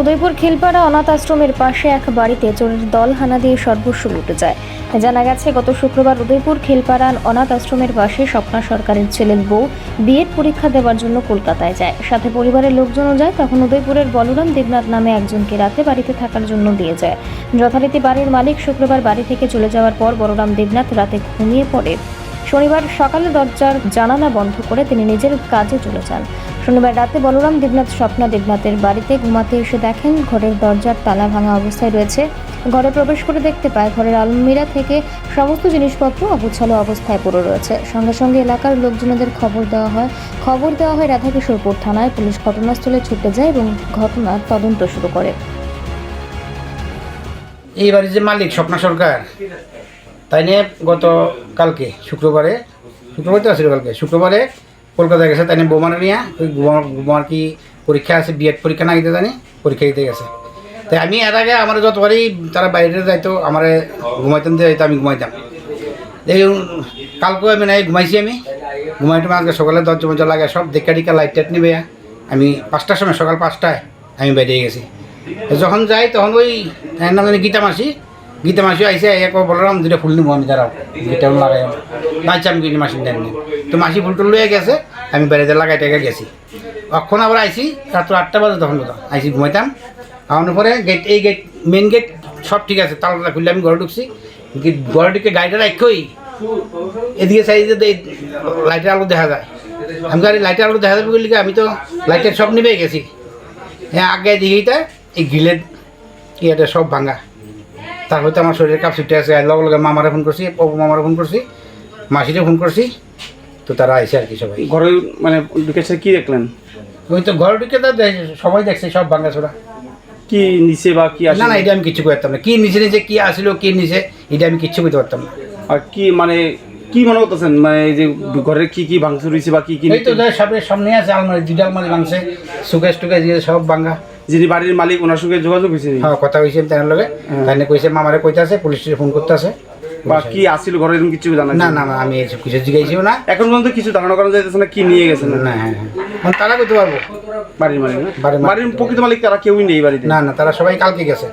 উদয়পুর খিলপাড়া অনাথ আশ্রমের পাশে এক বাড়িতে চোরের দল হানা দিয়ে সর্বস্ব লুটে যায়। জানা গেছে, গত শুক্রবার উদয়পুর খিলপাড়া অনাথ আশ্রমের পাশে স্বপ্না সরকারের ছেলের বউ বিএড পরীক্ষা দেওয়ার জন্য কলকাতায় যায়। সাথে পরিবারের লোকজনও যায়, তখন উদয়পুরের বলরাম দেবনাথ নামে একজনকে রাতে বাড়িতে থাকার জন্য দিয়ে যায়। যথারীতি বাড়ির মালিক শুক্রবার বাড়ি থেকে চলে যাওয়ার পর বলরাম দেবনাথ রাতে ঘুমিয়ে পড়ে। শনিবার সকালে দরজার জানালা বন্ধ করে তিনি নিজের কাজে চলে যান। শনিবার রাতে বলরাম দেবনাথ, স্বপ্না দেবনাথের বাড়িতে ঘুমাতে এসে দেখেন ঘরের দরজার তালা ভাঙা অবস্থায় রয়েছে। ঘরে প্রবেশ করে দেখতে পায় ঘরের আলমিরা থেকে সমস্ত জিনিসপত্র অগুছালো অবস্থায় পড়ে রয়েছে। সঙ্গে সঙ্গে এলাকার লোকজনদের খবর দেওয়া হয়। খবর দেওয়া হয় রাধাকিশোরপুর থানায়। পুলিশ ঘটনাস্থলে ছুটে যায় এবং ঘটনার তদন্ত শুরু করে। এই বাড়ির যে মালিক, স্বপ্না সরকার, তাই নিয়ে গত কালকে শুক্রবারে, শুক্রবার তো আছে কালকে, শুক্রবারে কলকাতায় গেছে, তাই বোমার নিয়ে ওই বোমার কি পরীক্ষা আছে বিএড পরীক্ষা না দিতে জানি, পরীক্ষা দিতে গেছে। তাই আমি এর আগে আমার যতবারই তারা বাইরে যাইতো, আমার ঘুমাইতাম যাইতো আমি ঘুমাইতাম। এই কালকেও আমি নাই, ঘুমাইছি আমি। ঘুমাইতে আজকে সকালে দরজা মজা লাগে সব দেখা টিকা লাইট টাইট নেবে। আমি পাঁচটার সময়, সকাল পাঁচটায় আমি বেরিয়ে গেছি। যখন যাই, তখন ওই নাম জানি গীতা মাসি গীতা মাসি আইসে এক বললাম দুটা ফুল নিবো আমি দাঁড়াও গীতা লাগাই লাইছে আমি কিনে মাসি দেন তো মাসি ফুল টুল লয়ে গেছে আমি বেড়াতে লাগাই টাকা গেছি অক্ষণ আবার আইসি রাত্র আটটা বাজে তখন বোধ আইসি ঘুমাইতাম। আমার পরে গেট এই গেট মেন গেট সব ঠিক আছে। তালা খুললে আমি ঘরে ঢুকছি ঘরে ঢুকে গাড়িটা রাখই এদিকে সাইডে লাইটের আলো দেখা যায়। আমি গাড়ি লাইটের আলো দেখা যাবে বলি আমি তো লাইটের সব নিবে গেছি। হ্যাঁ আগে দিকেইটা এই গিলের ইয়েটা সব ভাঙা। তারপর হয়তো আমার শরীরের কাপ ছুটে আছে। লগে লগে মামারে ফোন করছি অপু মামারে ফোন করছি মাসিরে ফোন করছি তো তারা আইসে আর কি সবাই। ঘরে মানে ঢুকেছে কি দেখলেন? ওই তো ঘর ঢুকে তো সবাই দেখছে সব ভাঙা ছোড়া। কি নিচে বা কি না না এটা আমি কিছু করতাম না। কি নিচে নিচে কি আসলো কি নিচে এটা আমি কিচ্ছু করতে পারতাম না। আর কি মানে কি মনে করতেছেন মানে এই যে ঘরে কি কি ভাঙচুর হয়েছে বা কি কি এই তো দেখ সামনে সামনে আছে আলমারি দুইটা আলমারি ভাঙছে। সুকেশ টুকেশ দিয়ে সব ভাঙা। যিনি বাড়ির মালিক ওনার সঙ্গে যোগাযোগ হয়েছে হ্যাঁ কথা হয়েছে তার লগে। তাই নিয়ে কইছে মামারে কইতে আছে পুলিশে ফোন করতে আছে বা কি আসছিল ঘরে এরকম কিছু জানা না না না আমি এসব কিছু জিজ্ঞাসিও না। এখন পর্যন্ত কিছু ধারণা করা যাইতেছে না কি নিয়ে গেছেন না? হ্যাঁ হ্যাঁ। মানে তারা করতে পারব। বাড়ির মালিক বাড়ির মালিক। প্রকৃত মালিক তারা কেউই নেই বাড়িতে? না না তারা সবাই কালকে গেছে।